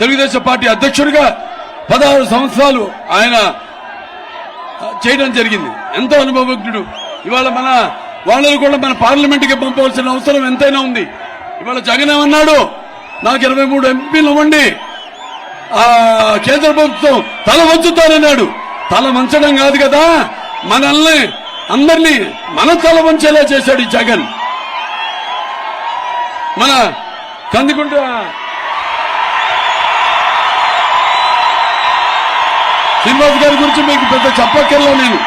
Telugu Desam party అధ్యక్షుడిగా పదహారు సంవత్సరాలు ఆయన చేయడం జరిగింది. ఎంతో అనుభవజ్ఞుడు. ఇవాళ మన వాళ్ళని కూడా మన పార్లమెంట్కి పంపవలసిన అవసరం ఎంతైనా ఉంది. ఇవాళ జగన్ ఏమన్నాడు? నాకు ఇరవై మూడు ఎంపీలు ఇవ్వండి. ఆ కేంద్ర ప్రభుత్వం తల వంచుతానన్నాడు తల వంచడం కాదు కదా. మనల్ని అందరినీ మన తల వంచేలా చేశాడు ఈ జగన్. మన కందుకుంట శ్రీనివాస్ గారి గురించి మీకు పెద్ద చెప్పక్కర్లా నేను.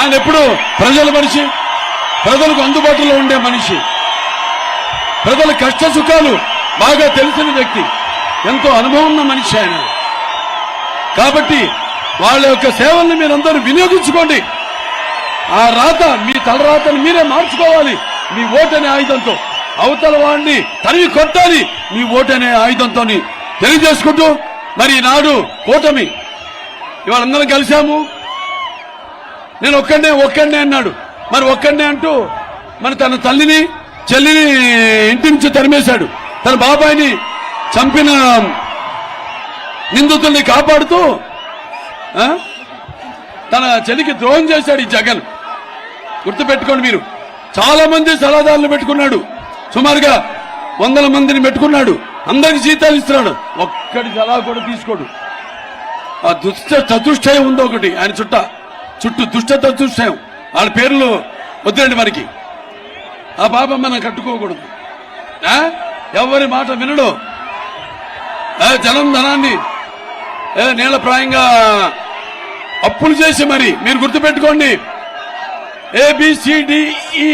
ఆయన ఎప్పుడు ప్రజల మనిషి ప్రజలకు అందుబాటులో ఉండే మనిషి. ప్రజల కష్ట సుఖాలు బాగా తెలిసిన వ్యక్తి. ఎంతో అనుభవం ఉన్న మనిషి ఆయన. కాబట్టి వాళ్ళ యొక్క సేవల్ని మీరందరూ వినియోగించుకోండి. ఆ రాత మీ తలరాతని మీరే మార్చుకోవాలి. మీ ఓటనే ఆయుధంతో. అవతల వాడిని తరివి కొట్టాలి. మీ ఓటనే ఆయుధంతో తెలియజేసుకుంటూ మరి ఈనాడు కూటమి. ఇవాళ అందరం కలిశాము. నేను ఒక్కడే ఒక్కడే అన్నాడు. మరి ఒక్కడే అంటూ మరి తన తల్లిని చెల్లిని ఇంటి నుంచి తరిమేశాడు. తన బాబాయిని చంపిన నిందితుల్ని కాపాడుతూ తన చెల్లికి ద్రోహం చేశాడు ఈ జగన్. గుర్తుపెట్టుకోండి మీరు. చాలా మంది సలహాదారులు పెట్టుకున్నాడు. సుమారుగా వందల మందిని పెట్టుకున్నాడు. అందరికి జీతాలు ఇస్తున్నాడు. ఒక్కడి సలహా కూడా తీసుకోడు. ఆ దుష్ట చతుష్టయం ఉంది ఒకటి ఆయన చుట్ట చుట్టూ దుష్ట చతుష్టయం వాళ్ళ పేర్లు వద్దండి మనకి. ఆ పాపం మనం కట్టుకోకూడదు? ఎవరి మాట వినడు. జనం ధనాన్ని ఏ, నీళ్ళప్రాయంగా అప్పులు చేసి మరి మీరు గుర్తుపెట్టుకోండి. ఏబిసిడిఈ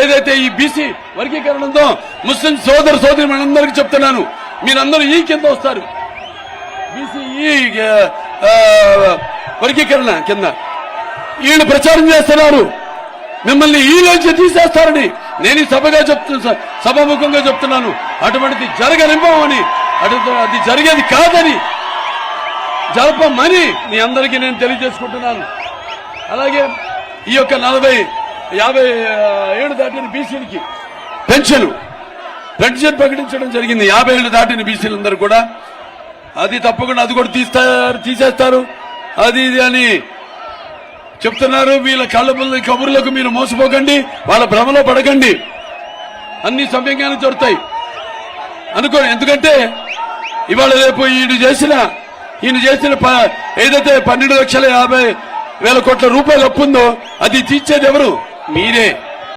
ఏదైతే ఈ బీసీ వర్గీకరణ ఉందో ముస్లిం సోదర సోదరి మనందరికీ చెప్తున్నాను. మీరందరూ ఈ కింద వస్తారు. బీసీ వర్గీకరణ కింద. వీళ్ళు ప్రచారం చేస్తున్నారు. మిమ్మల్ని ఈలోంచి నుంచి తీసేస్తారని నేను ఈ సభగా చెప్తున్నా సభాముఖంగా చెప్తున్నాను. అటువంటిది జరగనివ్వమని అది జరిగేది కాదని జరపమని మీ అందరికీ నేను తెలియజేసుకుంటున్నాను. అలాగే ఈ యొక్క నలభై యాభై ఏడు దాటిన బీసీలకి పెన్షన్. పెన్షన్ ప్రకటించడం జరిగింది. యాభై ఏళ్ళు దాటిన బీసీలందరూ కూడా. అది తప్పకుండా అది కూడా తీస్తారు తీసేస్తారు. అది ఇది అని చెప్తున్నారు. వీళ్ళ కళ్ళ కబుర్లకు మీరు మోసపోకండి. వాళ్ళ భ్రమలో పడకండి. అన్ని సవ్యంగానే దొరుకుతాయి అనుకో ఎందుకంటే ఇవాళ రేపు ఈయన చేసిన ఈయన చేసిన ప- ఏదైతే పన్నెండు లక్షల యాభై వేల కోట్ల రూపాయలు అప్పు ఉందో అది తీర్చేది ఎవరు? మీరే